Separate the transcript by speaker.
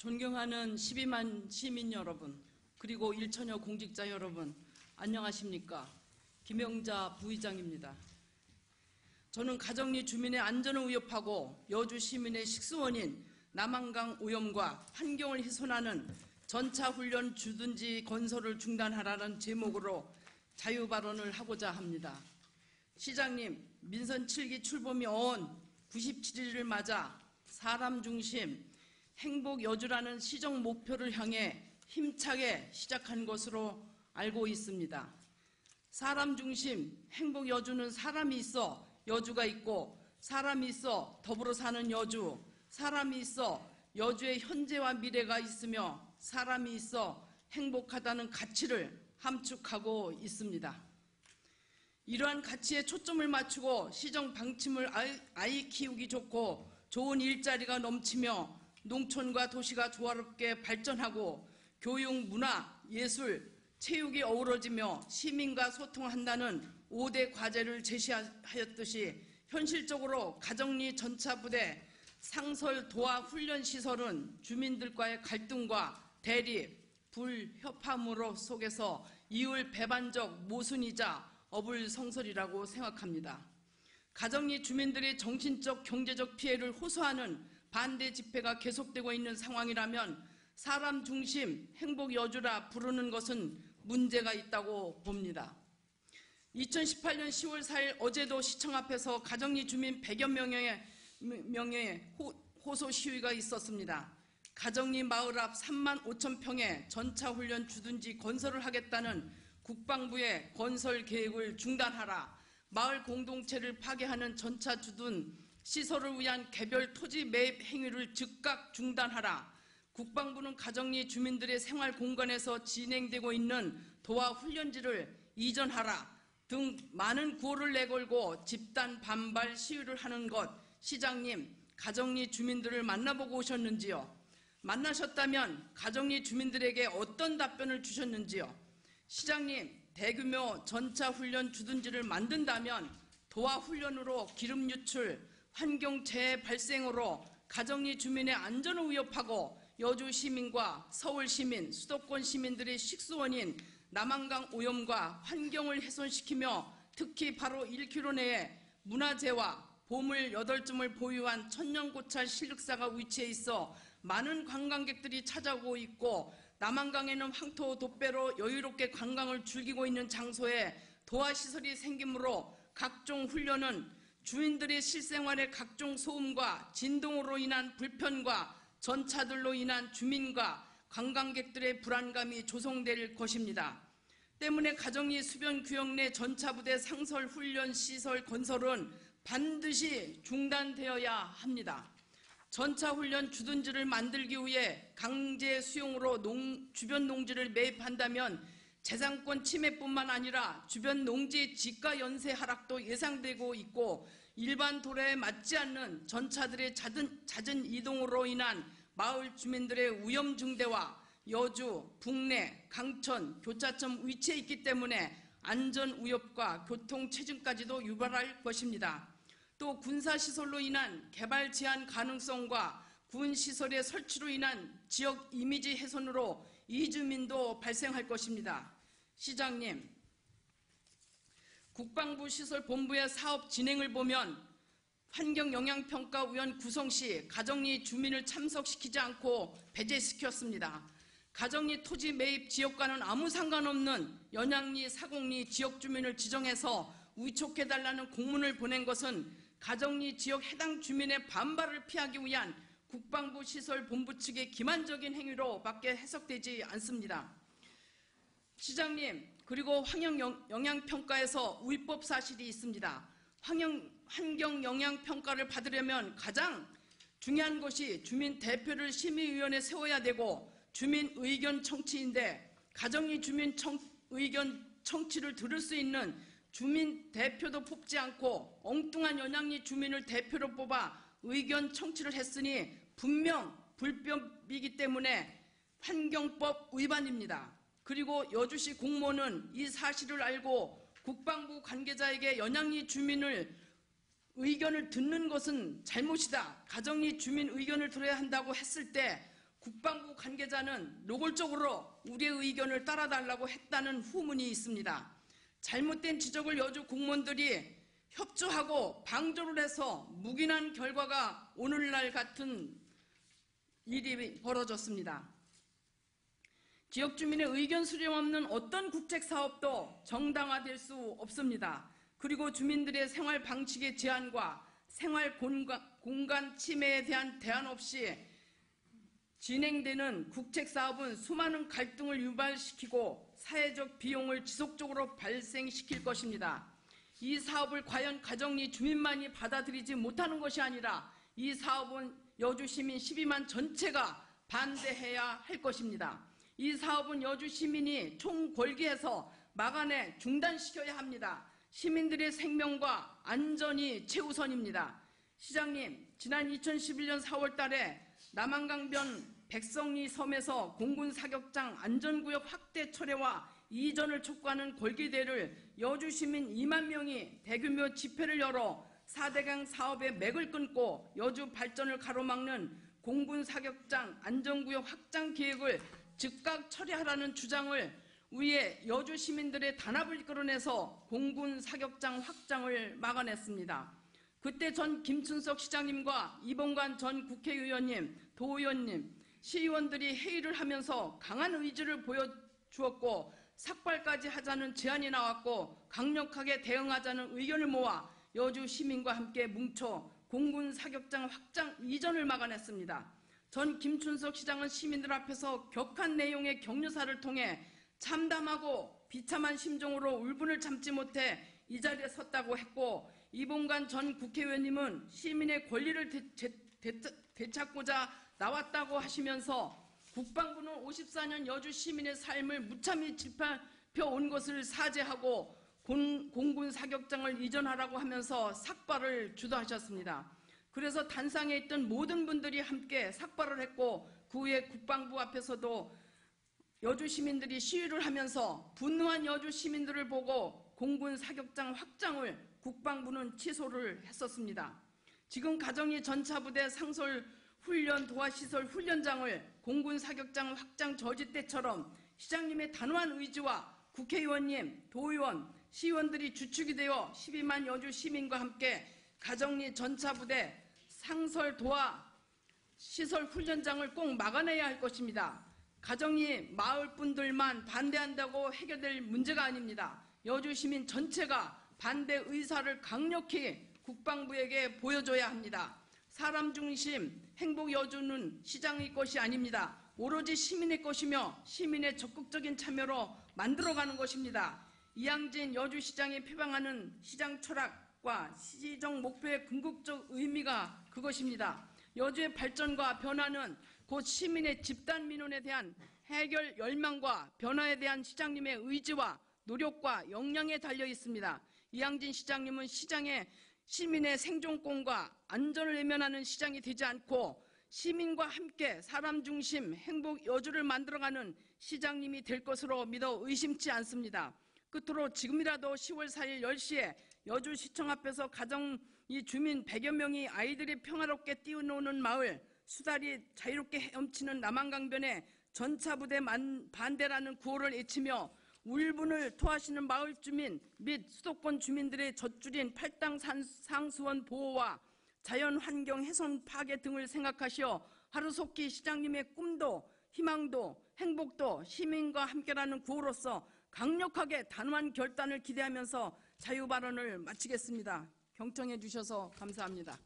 Speaker 1: 존경하는 12만 시민 여러분, 그리고 일천여 공직자 여러분, 안녕하십니까. 김영자 부의장입니다. 저는 가정리 주민의 안전을 위협하고 여주 시민의 식수원인 남한강 오염과 환경을 훼손하는 전차 훈련 주둔지 건설을 중단하라는 제목으로 자유 발언을 하고자 합니다. 시장님, 민선 7기 출범이 어언 97일을 맞아 사람 중심 행복 여주라는 시정 목표를 향해 힘차게 시작한 것으로 알고 있습니다. 사람 중심 행복 여주는 사람이 있어 여주가 있고 사람이 있어 더불어 사는 여주, 사람이 있어 여주의 현재와 미래가 있으며 사람이 있어 행복하다는 가치를 함축하고 있습니다. 이러한 가치에 초점을 맞추고 시정 방침을 아이, 키우기 좋고 좋은 일자리가 넘치며 농촌과 도시가 조화롭게 발전하고 교육, 문화, 예술, 체육이 어우러지며 시민과 소통한다는 5대 과제를 제시하였듯이 현실적으로 가정리 전차 부대 상설 도하 훈련 시설은 주민들과의 갈등과 대립, 불협화음으로 속에서 이율 배반적 모순이자 어불성설이라고 생각합니다. 가정리 주민들이 정신적 경제적 피해를 호소하는 반대 집회가 계속되고 있는 상황이라면 사람 중심 행복 여주라 부르는 것은 문제가 있다고 봅니다. 2018년 10월 4일 어제도 시청 앞에서 가정리 주민 100여 명의, 명의 호 소 시위가 있었습니다. 가정리 마을 앞 3만 5천 평의 전차훈련 주둔지 건설을 하겠다는 국방부의 건설 계획을 중단하라. 마을 공동체를 파괴하는 전차 주둔 시설을 위한 개별 토지 매입 행위를 즉각 중단하라. 국방부는 가정리 주민들의 생활 공간에서 진행되고 있는 도하 훈련지를 이전하라 등 많은 구호를 내걸고 집단 반발 시위를 하는 것 시장님 가정리 주민들을 만나보고 오셨는지요? 만나셨다면 가정리 주민들에게 어떤 답변을 주셨는지요? 시장님 대규모 전차 훈련 주둔지를 만든다면 도하 훈련으로 기름 유출, 환경 재해 발생으로 가정리 주민의 안전을 위협하고 여주 시민과 서울 시민, 수도권 시민들의 식수원인 남한강 오염과 환경을 훼손시키며 특히 바로 1km 내에 문화재와 보물 8점을 보유한 천년고찰 실륵사가 위치해 있어 많은 관광객들이 찾아오고 있고 남한강에는 황토 돛배로 여유롭게 관광을 즐기고 있는 장소에 도하시설이 생기므로 각종 훈련은 주민들의 실생활의 각종 소음과 진동으로 인한 불편과 전차들로 인한 주민과 관광객들의 불안감이 조성될 것입니다. 때문에 가정리 수변 구역 내 전차부대 상설 훈련 시설 건설은 반드시 중단되어야 합니다. 전차 훈련 주둔지를 만들기 위해 강제 수용으로 농, 주변 농지를 매입한다면 재산권 침해뿐만 아니라 주변 농지의 지가 연쇄 하락도 예상되고 있고 일반 도로에 맞지 않는 전차들의 잦은, 잦은 이동으로 인한 마을 주민들의 위험 증대와 여주, 북내, 강천, 교차점 위치에 있기 때문에 안전 위협과 교통 체증까지도 유발할 것입니다. 또 군사시설로 인한 개발 제한 가능성과 군 시설의 설치로 인한 지역 이미지 훼손으로 이주민도 발생할 것입니다. 시장님, 국방부 시설 본부의 사업 진행을 보면 환경영향평가위원 구성 시 가정리 주민을 참석시키지 않고 배제시켰습니다. 가정리 토지 매입 지역과는 아무 상관없는 연양리, 사공리 지역 주민을 지정해서 위촉해달라는 공문을 보낸 것은 가정리 지역 해당 주민의 반발을 피하기 위한 국방부 시설 본부 측의 기만적인 행위로 밖에 해석되지 않습니다. 시장님, 그리고 환경영향평가에서 위법 사실이 있습니다. 환경, 영향평가를 받으려면 가장 중요한 것이 주민 대표를 심의위원회 세워야 되고 주민 의견 청취인데 가정이 주민 청, 의견 청취를 들을 수 있는 주민 대표도 뽑지 않고 엉뚱한 연양리 주민을 대표로 뽑아 의견 청취를 했으니 분명 불법이기 때문에 환경법 위반입니다. 그리고 여주시 공무원은 이 사실을 알고 국방부 관계자에게 연양리 주민을 의견을 듣는 것은 잘못이다. 가정리 주민 의견을 들어야 한다고 했을 때 국방부 관계자는 노골적으로 우리의 의견을 따라달라고 했다는 후문이 있습니다. 잘못된 지적을 여주 공무원들이 협조하고 방조를 해서 묵인한 결과가 오늘날 같은 일이 벌어졌습니다. 지역 주민의 의견 수렴 없는 어떤 국책 사업도 정당화될 수 없습니다. 그리고 주민들의 생활 방식의 제한과 생활 공간, 공간 침해에 대한 대안 없이 진행되는 국책 사업은 수많은 갈등을 유발시키고 사회적 비용을 지속적으로 발생시킬 것입니다. 이 사업을 과연 가정리 주민만이 받아들이지 못하는 것이 아니라 이 사업은 여주 시민 12만 전체가 반대해야 할 것입니다. 이 사업은 여주 시민이 총궐기해서 막아내 중단시켜야 합니다. 시민들의 생명과 안전이 최우선입니다. 시장님, 지난 2011년 4월 달에 남한강변 백성리 섬에서 공군 사격장 안전구역 확대 철회와 이전을 촉구하는 골기대를 여주 시민 2만 명이 대규모 집회를 열어 4대강 사업의 맥을 끊고 여주 발전을 가로막는 공군 사격장 안전구역 확장 계획을 즉각 처리하라는 주장을 위해 여주 시민들의 단합을 이끌어내서 공군 사격장 확장을 막아냈습니다. 그때 전 김춘석 시장님과 이봉관 전 국회의원님, 도의원님, 시의원들이 회의를 하면서 강한 의지를 보여주었고 삭발까지 하자는 제안이 나왔고 강력하게 대응하자는 의견을 모아 여주 시민과 함께 뭉쳐 공군 사격장 확장 이전을 막아냈습니다. 전 김춘석 시장은 시민들 앞에서 격한 내용의 격려사를 통해 참담하고 비참한 심정으로 울분을 참지 못해 이 자리에 섰다고 했고 이봉관 전 국회의원님은 시민의 권리를 되, 되, 되찾고자 나왔다고 하시면서 국방부는 54년 여주 시민의 삶을 무참히 질펴 온 것을 사죄하고 공, 공군 사격장을 이전하라고 하면서 삭발을 주도하셨습니다. 그래서 단상에 있던 모든 분들이 함께 삭발을 했고 그 후에 국방부 앞에서도 여주 시민들이 시위를 하면서 분노한 여주 시민들을 보고 공군 사격장 확장을 국방부는 취소를 했었습니다. 지금 가정이 전차부대 상설 훈련 도하시설 훈련장을 공군 사격장 확장 저지 때처럼 시장님의 단호한 의지와 국회의원님, 도의원, 시의원들이 주축이 되어 12만 여주 시민과 함께 가정리 전차부대 상설 도하 시설 훈련장을 꼭 막아내야 할 것입니다. 가정이 마을 분들만 반대한다고 해결될 문제가 아닙니다. 여주 시민 전체가 반대 의사를 강력히 국방부에게 보여줘야 합니다. 사람 중심 행복 여주는 시장의 것이 아닙니다. 오로지 시민의 것이며 시민의 적극적인 참여로 만들어가는 것입니다. 이양진 여주시장이 표방하는 시장 철학과 시정 목표의 궁극적 의미가 그것입니다. 여주의 발전과 변화는 곧 시민의 집단 민원에 대한 해결 열망과 변화에 대한 시장님의 의지와 노력과 역량에 달려 있습니다. 이양진 시장님은 시장의 시민의 생존권과 안전을 외면하는 시장이 되지 않고 시민과 함께 사람 중심 행복 여주를 만들어가는 시장님이 될 것으로 믿어 의심치 않습니다. 끝으로 지금이라도 10월 4일 10시에 여주시청 앞에서 가정 이 주민 100여 명이 아이들이 평화롭게 뛰어노는 마을 수달이 자유롭게 헤엄치는 남한강변에 전차부대 반대라는 구호를 외치며 울분을 토하시는 마을 주민 및 수도권 주민들의 젖줄인 팔당 상수원 보호와 자연환경 훼손 파괴 등을 생각하시어 하루속히 시장님의 꿈도 희망도 행복도 시민과 함께라는 구호로서 강력하게 단호한 결단을 기대하면서 자유발언을 마치겠습니다. 경청해 주셔서 감사합니다.